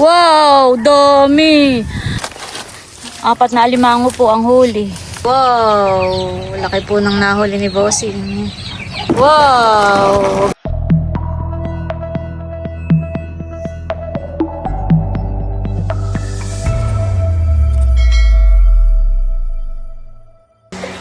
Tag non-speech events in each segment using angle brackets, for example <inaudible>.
Wow, dami. Apat na alimango po ang huli. Wow, laki po ng nahuli ni Bossing. Wow.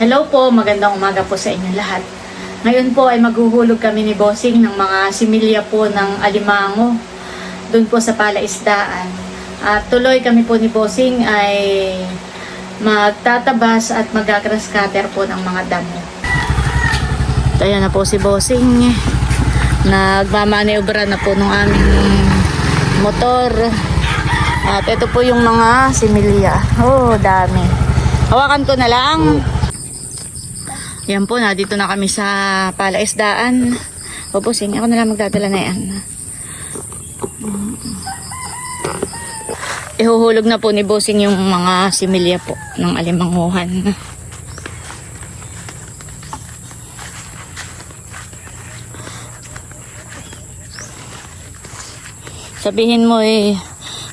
Hello po, magandang umaga po sa inyo lahat. Ngayon po ay maghuhulog kami ni Bossing ng mga similya po ng alimango doon po sa palaisdaan. At tuloy kami po ni Bossing ay magtatabas at magagrass cutter po ng mga damo. Ayan na po si Bossing. Nagmamaneobra na po ng aming motor. At ito po yung mga similya. Oh, dami. Hawakan ko na lang. Yan po, na dito na kami sa palaisdaan. Bossing, ako na lang magdadala na yan. Ihuhulog na po ni Bossing yung mga similya po ng alimanguhan. Sabihin mo eh,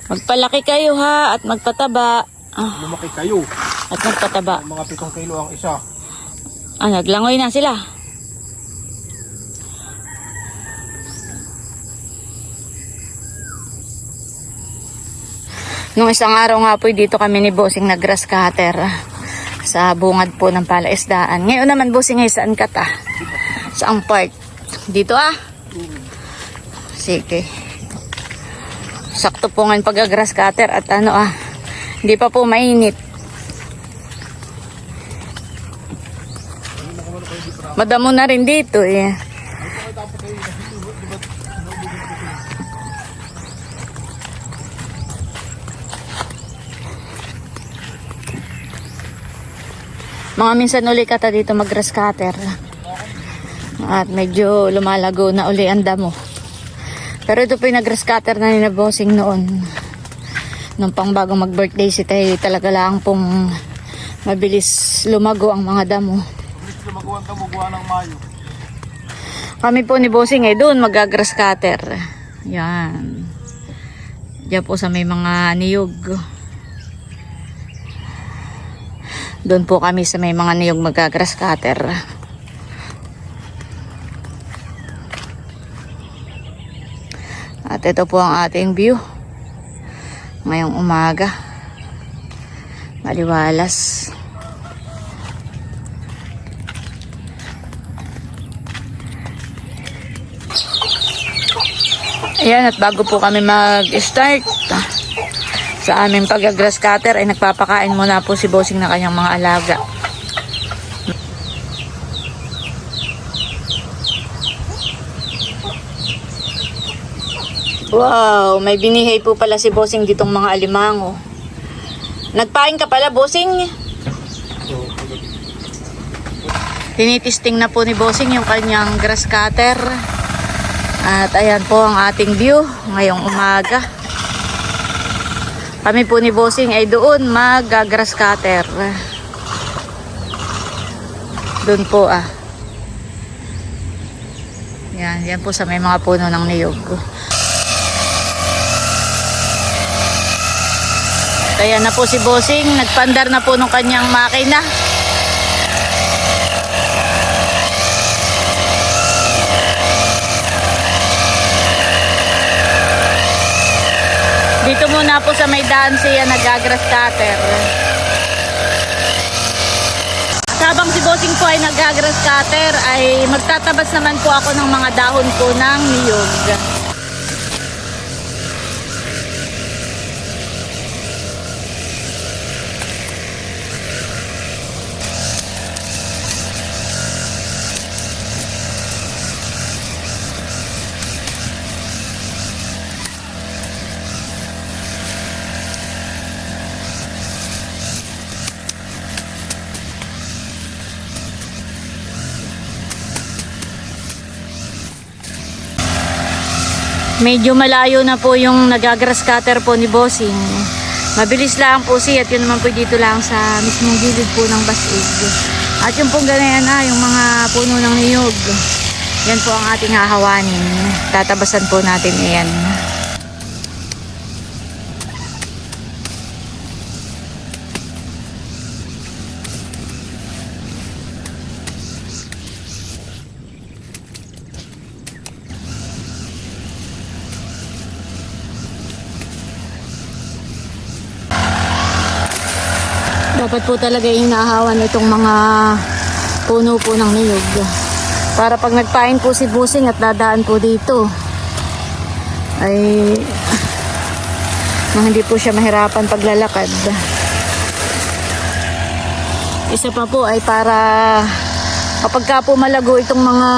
magpalaki kayo ha at magpataba. Ah, Lumaki kayo. at magpataba. Mga pitong kilo ang isa. Ah, naglangoy na sila. Nung isang araw nga po, dito kami ni Bossing nag-grass cutter sa bungad po ng palaisdaan. Ngayon naman, Bossing, ay saan ka ta? Saang part? Dito ah? Sige. Sakto po ngayon pag-grass cutter at ano ah, hindi pa po mainit. Madamo na rin dito eh. Mga minsan uli ka ta dito mag-grass cutter. At medyo lumalago na uli ang damo. Pero ito po yung nag-grass cutter na ni na bossing noon. Nung pang bago mag-birthday si Tay, talaga lang pong mabilis lumago ang mga damo. Bilis lumagawan ka mo gawa ng Mayo. Kami po ni Bossing eh, doon magagrass cutter. Yan. Diyan po sa may mga niyog. Doon po kami sa may mga niyog magagrass cutter. At ito po ang ating view. Ngayong umaga. Maliwalas. Ayan, at bago po kami mag-start sa aming pag-grass cutter ay nagpapakain muna po si Bossing na kanyang mga alaga. Wow, may binihay po pala si Bossing ditong mga alimango. Nagpain ka pala, Bossing? Tinitisting na po ni Bossing yung kanyang grass cutter. At ayan po ang ating view ngayong umaga. Kami po ni Bossing ay doon mag-grass cutter. Doon po ah. Yan, yan po sa may mga puno ng niyog. Kaya na po si Bossing, nagpandar na po ng kanyang makina. Dito muna po sa may daan siya nagagrass cutter. At habang si Bossing po ay nagagrass cutter, ay magtatabas naman po ako ng mga dahon po ng niyog. Medyo malayo na po yung nagagrass cutter po ni Bossing. Mabilis lang po siya at yun naman po dito lang sa mismong gilid po ng basig. At yung pong ganayan na, yung mga puno ng niyog. Yan po ang ating hahawanin. Tatabasan po natin yan. Dapat po talaga hinahawan itong mga puno po ng niyog. Para pag nagpain po si Busing at dadaan po dito, ay na hindi po siya mahirapan paglalakad. Isa pa po ay para kapag ka po malago itong mga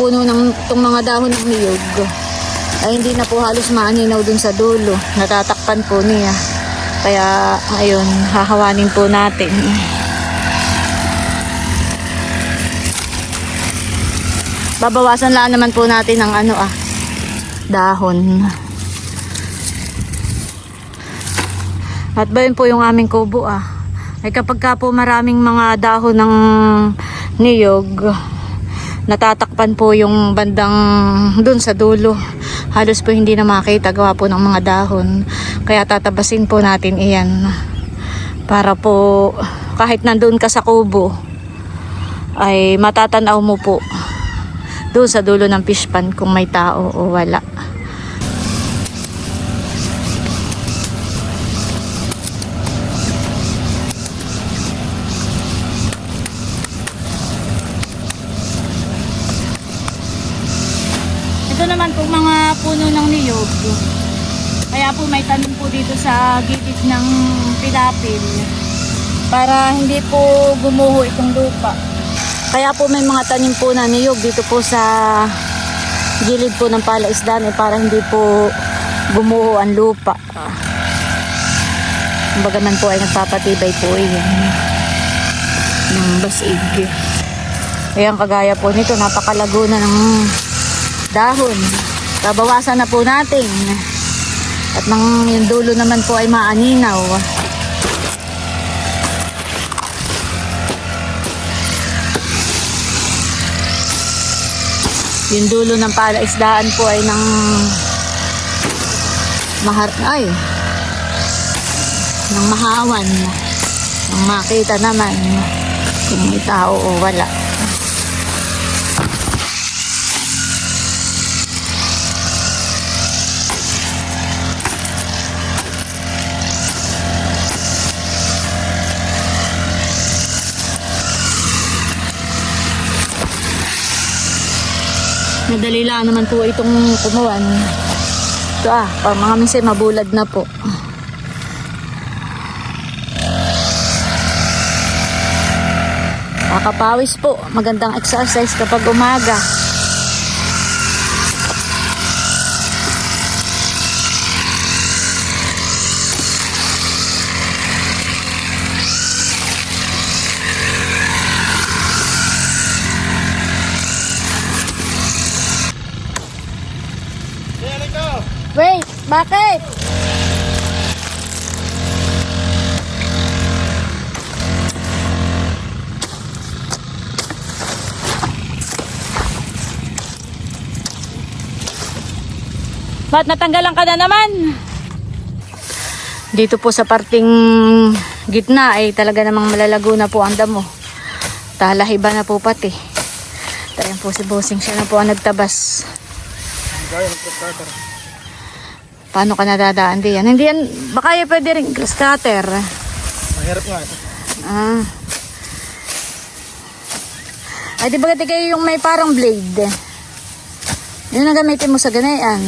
puno ng itong mga dahon ng niyog, ay hindi na po halos maaninaw dun sa dulo. Natatakpan po niya. Kaya ayun, hahawanin po natin. Babawasan lang naman po natin ng ano ah, dahon. At ba yun po yung aming kubo ah. Ay kapag ka po maraming mga dahon ng niyog, natatakpan po yung bandang dun sa dulo. Halos po hindi na makita gawa po ng mga dahon. Kaya tatabasin po natin iyan. Para po kahit nandun ka sa kubo, ay matatanaw mo po doon sa dulo ng fish pan kung may tao o wala. Pilapil para hindi po gumuho itong lupa. Kaya po may mga tanim po na niyog dito po sa gilid po ng palaisdaan eh, para hindi po gumuho ang lupa. Kumbaga man po ay nagpapatibay po yan ng basig. Ayan kagaya po nito, napakalago na ng dahon. Babawasan na po natin. At nang yung dulo naman po ay maaninaw. Yung dulo ng palaisdaan po ay ng mahar ay ng mahawan ng makita naman kung may tao o wala. Madali lang naman po itong kumuhan. Ito ah, pag mga minsan mabulad na po. Kakapawis po. Magandang exercise kapag umaga. Bakit? Ba't natanggalan ka na naman? Dito po sa parting gitna ay talaga namang malalago na po ang damo. Talahiba na po pati. Tayo po si Bossing siya na po ang nagtabas. Gaya ng. Paano ka nadadaan diyan? Hindi yan, baka yan pwede rin grass cutter. Mahirap nga ito. Ah. Ay, di ba kayo yung may parang blade? Yun ang gamitin mo sa ganayan.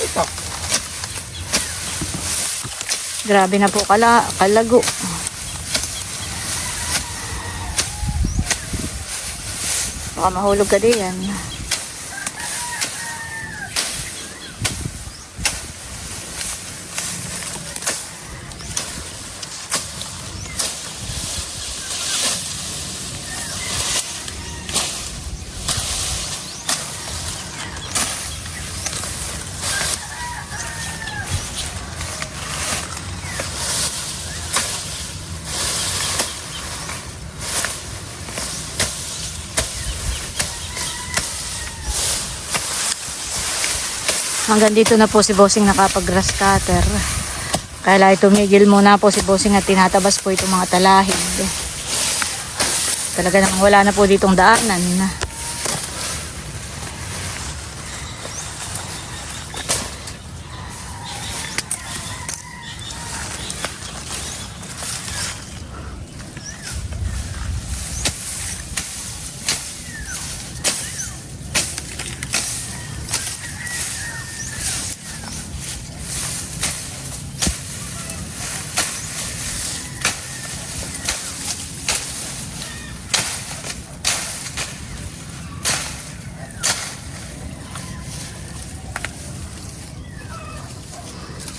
Ito. Grabe na po kala, kalago. Baka mahulog ka diyan. Hanggang dito na po si Bossing nakapag-grass cutter. Kaya tumigil muna po si Bossing at tinatabas po itong mga talahid. Talaga namang wala na po ditong daanan.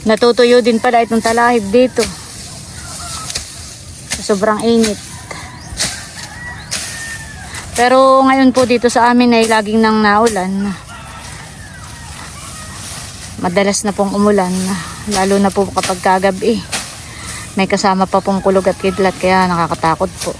Natutuyo din pala itong talahib dito. Sobrang init. Pero ngayon po dito sa amin ay laging nang naulan. Madalas na pong umulan, lalo na po kapag kagabi. May kasama pa pong kulog at kidlat kaya nakakatakot po.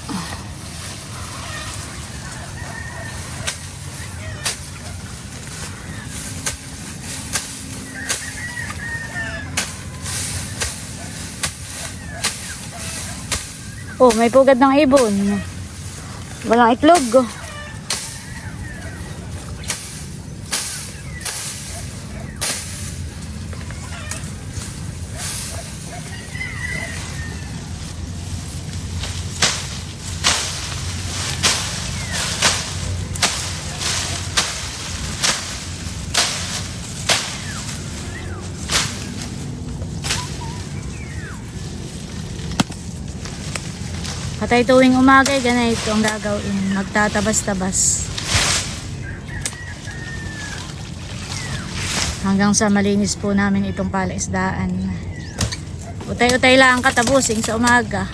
Oh, may pugad ng ibon. Walang itlog. oh. Patay tuwing umaga, eh, ganito ang gagawin. Magtatabas-tabas. Hanggang sa malinis po namin itong palaisdaan. Utay-utay lang ang katabusing sa umaga.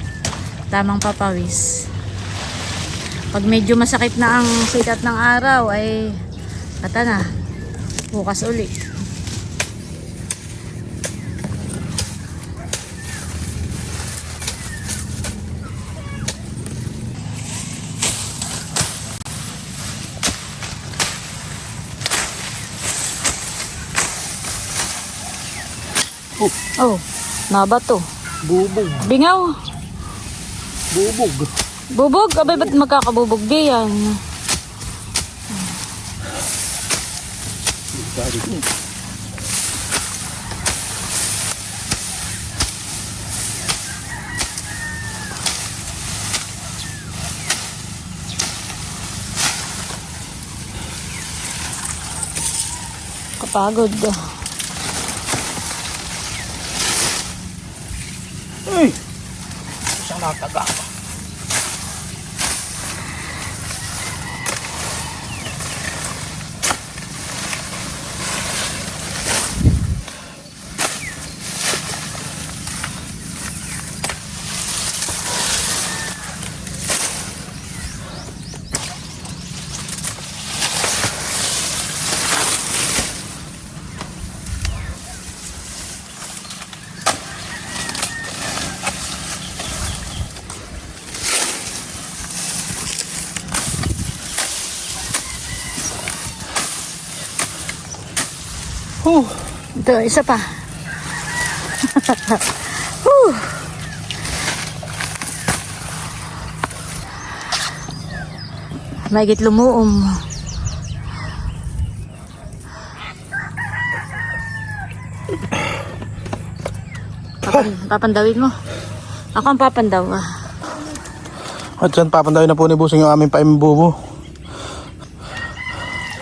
Tamang papawis. Pag medyo masakit na ang sikat ng araw ay kata na. Bukas uli. Oh, nabato. Bubog. Bingaw. Bubog. Bubog? Abay, ba't magkakabubog di yan? Kapagod. Ay! Isang nataga. Huh. Ito, isa pa. <laughs> Whew. Mahigit lumuom. Papan, papandawin mo. Ako ang papandaw. ah. At dyan papandawin na po ni Busing yung aming paimbubo.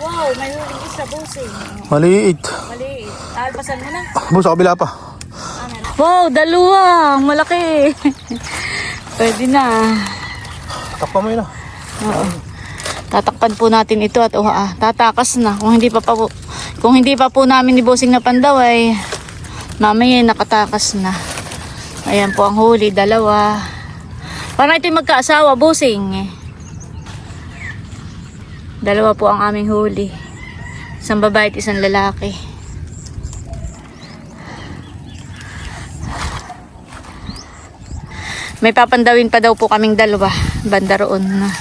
Wow, may huling isa busing. Maliit. Maliit. Alpasan mo na. Bus, sa kabila pa. Wow, dalawa. Malaki. Pwede na. Takpa mo yun ah. Oo. Tatakpan po natin ito at oh, ah, tatakas na. Kung hindi pa, pa po, kung hindi pa po namin ni Bossing na pandaw ay mamaya nakatakas na. Ayan po ang huli, dalawa. Parang ito yung magkaasawa, Bossing. Dalawa po ang aming huli. Isang babae at isang lalaki. May papandawin pa daw po kaming dalawa. Banda roon na.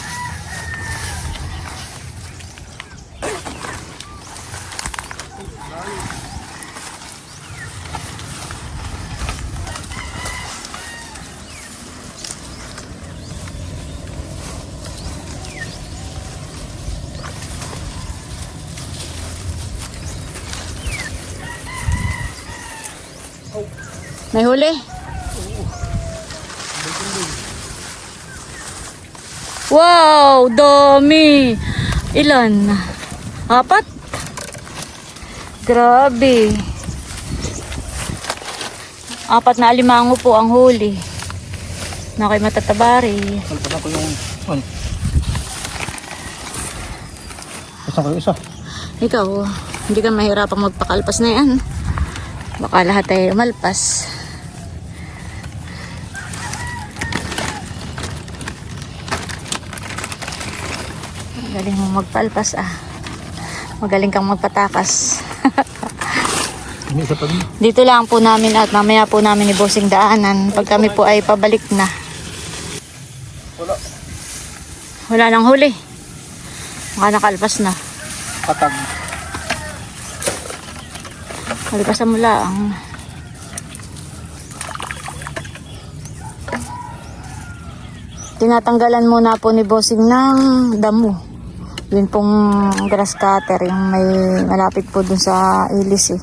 May huli? Wow, dami. Ilan? Apat? Grabe. Apat na alimango po ang huli. Na kay matatabari. Kalpan ko yung... Ano? Saan kayo isa? Ikaw, hindi ka mahirapang magpakalpas na yan. Baka lahat ay umalpas. Magaling mong magpalpas ah. Magaling kang magpatakas. <laughs> Din. Dito lang po namin at mamaya po namin ni Bossing daanan pag kami po ay pabalik na. Wala. Wala nang huli. Baka nakalpas na. Katag. Kalpasan mo lang. Tinatanggalan muna po ni Bossing ng damo. Yun pong grass cutter, yung may malapit po dun sa ilis eh.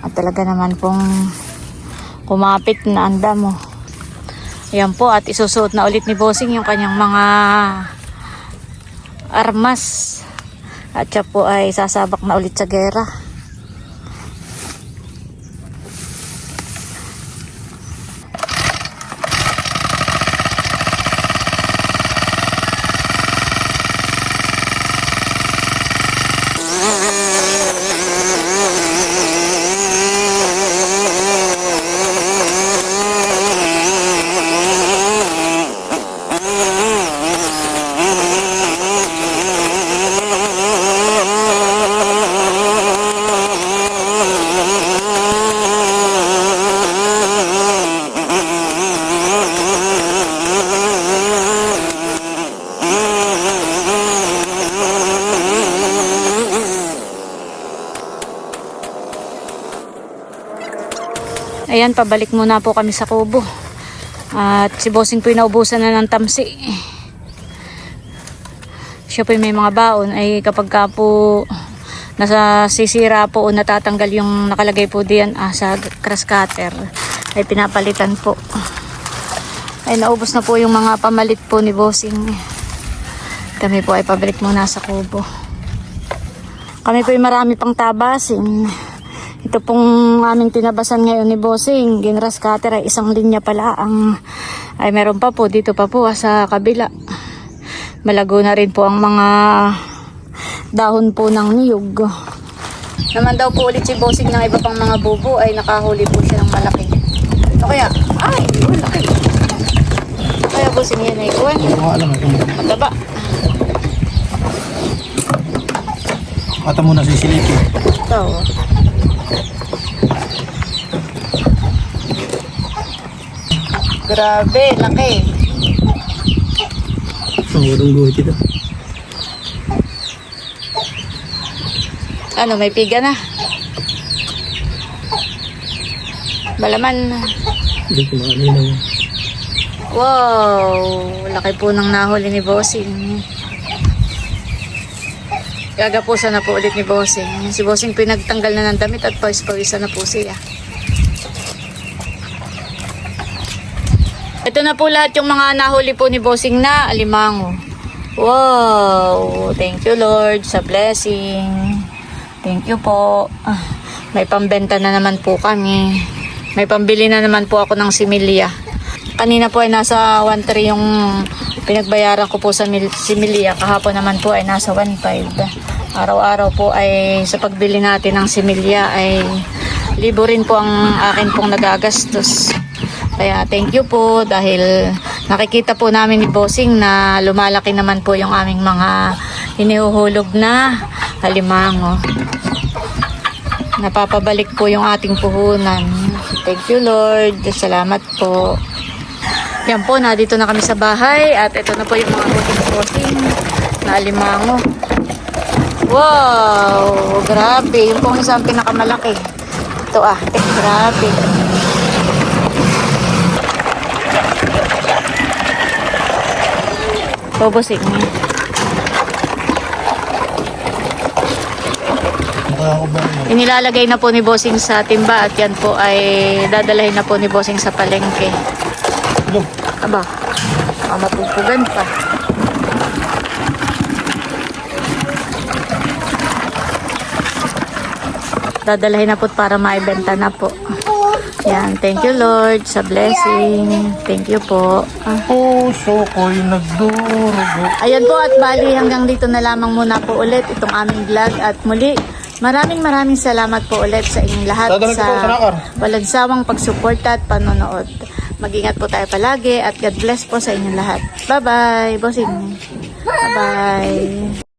At talaga naman pong kumapit na ang damo. Ayan po, at isusuot na ulit ni Bossing yung kanyang mga armas. At siya po ay sasabak na ulit sa gera. Ayan, pabalik muna po kami sa kubo. At si Bossing po naubusan na ng tamsi. Siya po may mga baon ay kapag ka po nasa sisira po o natatanggal yung nakalagay po diyan ah, sa grass cutter ay pinapalitan po. Ay naubos na po yung mga pamalit po ni Bossing. Kami po ay pabalik muna sa kubo. Kami po ay marami pang tabasin. Ito pong aming tinabasan ngayon ni Bossing, ginras cutter ay isang linya pala ang ay meron pa po dito pa po ah, sa kabila. Malago na rin po ang mga dahon po ng niyog. Naman daw po ulit si Bossing ng iba pang mga bubo ay nakahuli po siya ng malaki. Ito kaya, ay, yun, laki. Kaya Bossing yan ay kuwan. Mataba. Kata mo na sisilipin. Ito. Grabe, laki. Ang walang guhit ito. Ano, may piga na. Balaman. Hindi ko makaninaw. Wow, laki po ng nahuli ni Bossing. Gagapusan na po ulit ni Bossing. Si Bossing pinagtanggal na ng damit at pawis-pawisan na po siya. Ito na po lahat yung mga nahuli po ni Bossing na alimango. Wow! Thank you Lord sa blessing. Thank you po. Ah, may pambenta na naman po kami. May pambili na naman po ako ng similya. Kanina po ay nasa 1.3 yung pinagbayaran ko po sa mil- similya. Kahapon naman po ay nasa 1.5. Araw-araw po ay sa pagbili natin ng similya ay libo rin po ang akin pong nagagastos. Kaya thank you po dahil nakikita po namin ni Bossing na lumalaki naman po yung aming mga inihuhulog na halimango. Napapabalik po yung ating puhunan. Thank you Lord. Salamat po. Yan po, na dito na kami sa bahay at ito na po yung mga Bossing na alimango. Wow! Grabe. Yung pong isang pinakamalaki. Ito ah. Eh, grabe. Ko ba? Inilalagay na po ni Bossing sa timba at yan po ay dadalahin na po ni Bossing sa palengke. Aba, matutugan pa. Dadalahin na po para maibenta na po. Yan, thank you Lord sa blessing. Thank you po. Ah. Puso ko'y nagdurugo. Ayan po at bali hanggang dito na lamang muna po ulit itong aming vlog at muli maraming maraming salamat po ulit sa inyong lahat sa po sa nakar. walang sawang pagsuporta at panonood. Mag-ingat po tayo palagi at God bless po sa inyong lahat. Bye-bye, bossing. Bye-bye.